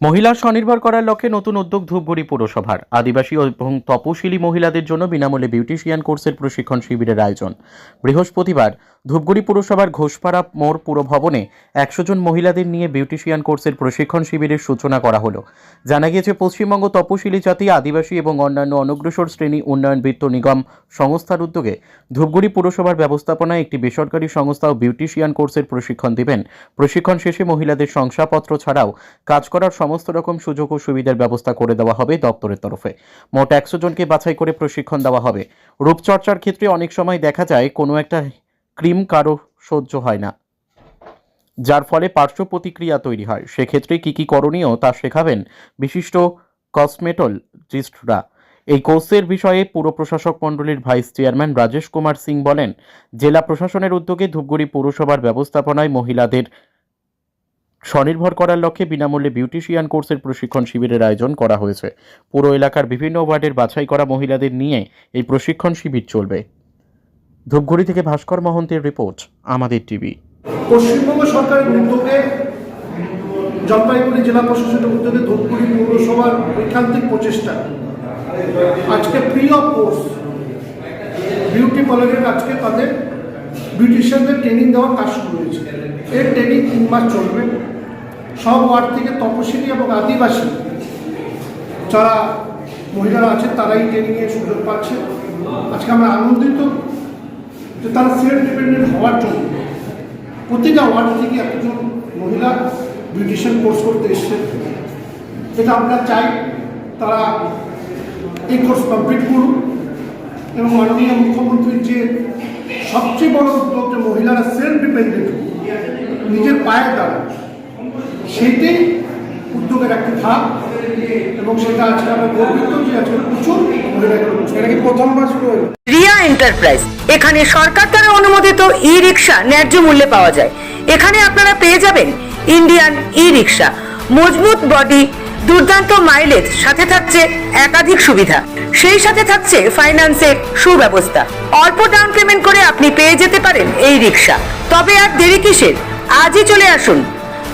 মহিলা স্বনির্ভর করার লক্ষ্যে নতুন উদ্যোগ ধূপগুড়ি পুরসভার। আদিবাসী এবং তপশিলি মহিলাদের জন্য বিনামূল্যে বিউটিশিয়ান কোর্সের প্রশিক্ষণ শিবিরের আয়োজন। বৃহস্পতিবার ধূপগুড়ি পুরসভার ঘোষপাড়া মোড় পুর ভবনে একশো জন মহিলাদের নিয়ে বিউটিশিয়ান কোর্সের প্রশিক্ষণ শিবিরের সূচনা করা হলো। জানা গিয়েছে, পশ্চিমবঙ্গ তপশিলি জাতি, আদিবাসী এবং অন্যান্য অনগ্রসর শ্রেণি উন্নয়ন বৃত্ত নিগম সংস্থার উদ্যোগে ধূপগুড়ি পুরসভার ব্যবস্থাপনায় একটি বেসরকারি সংস্থাও বিউটিশিয়ান কোর্সের প্রশিক্ষণ দিবেন। প্রশিক্ষণ শেষে মহিলাদের শংসাপত্র ছাড়াও কাজ করার সমস্ত রকম সুযোগ ও সুবিধার ব্যবস্থা করে দেওয়া হবে দপ্তরের তরফে। মোট একশো জনকে বাছাই করে প্রশিক্ষণ দেওয়া হবে। রূপচর্চার ক্ষেত্রে অনেক সময় দেখা যায় কোনো একটা ক্রিম কারও সহ্য হয় না। যার ফলে পার্শ্ব প্রতিক্রিয়া তৈরি হয়। সেক্ষেত্রে কী কী করণীয় তা শেখাবেন বিশিষ্ট কসমেটোলজিস্টরা। এই কোর্সের বিষয়ে পুর প্রশাসক মণ্ডলীর ভাইস চেয়ারম্যান রাজেশ কুমার সিং বলেন, জেলা প্রশাসনের উদ্যোগে ধূপগুড়ি পৌরসভার ব্যবস্থাপনায় মহিলাদের স্বনির্ভর করার লক্ষ্যে বিনামূল্যে বিউটিশিয়ান কোর্সের প্রশিক্ষণ শিবিরের আয়োজন করা হয়েছে। পুরো এলাকার বিভিন্ন ওয়ার্ডের বাছাই করা মহিলাদের নিয়ে এই প্রশিক্ষণ শিবির চলবে। ধূপগুড়ি থেকে ভাস্কর মহন্তের রিপোর্ট, আমাদের টিভি। পশ্চিমবঙ্গ সরকারের উদ্যোগে জলপাইগুড়ি জেলা প্রশাসনের উদ্যোগে ধূপগুড়ি পৌরসভার ঐকান্তিক প্রচেষ্টা। আজকে ফ্রি অফ কোর্স বিউটি পার্লারের আজকে তাদের বিউটিশিয়ানদের ট্রেনিং দেওয়ার কাজ শুরু হয়েছে। এর ট্রেনিং তিন মাস চলবে। সব ওয়ার্ড থেকে তপশিলি এবং আদিবাসী যারা মহিলারা আছেন, তারাই ট্রেনিংয়ের সুযোগ পাচ্ছে। আজকে আমরা আনন্দিত যে তারা সেলফ ডিপেন্ডেন্ট হওয়ার জন্য প্রতিটা ওয়ার্ড থেকে একজন মহিলা বিউটিশিয়ান কোর্স করতে এসছেন। এটা আমরা চাই তারা এই কোর্স কমপ্লিট করুন এবং মাননীয় মুখ্যমন্ত্রীর যে সবচেয়ে বড় উদ্যোগ যে মহিলারা সেলফ ডিপেন্ডেন্ট নিজের পায়ে দাঁড়ান। সেইটাই উদ্যোগের একটি ধাপ এবং সেটা আজকে আমরা গর্বিত যে আজকে প্রচুর এটা কি প্রথমবার শুরু হলো? রিয়া এন্টারপ্রাইজ। এখানে সরকার দ্বারা অনুমোদিত ই রিক্সা ন্যায্য মূল্যে পাওয়া যায়। এখানে আপনারা পেয়ে যাবেন ইন্ডিয়ান ই রিক্সা মজবুত বডি, দুর্দান্ত মাইলেজ, সাথে থাকছে একাধিক সুবিধা। সেই সাথে থাকছে ফাইন্যান্সের সুব্যবস্থা। অল্প ডাউন পেমেন্ট করে আপনি পেয়ে যেতে পারেন এই রিক্সা। তবে আর দেরি কিসের? আজই চলে আসুন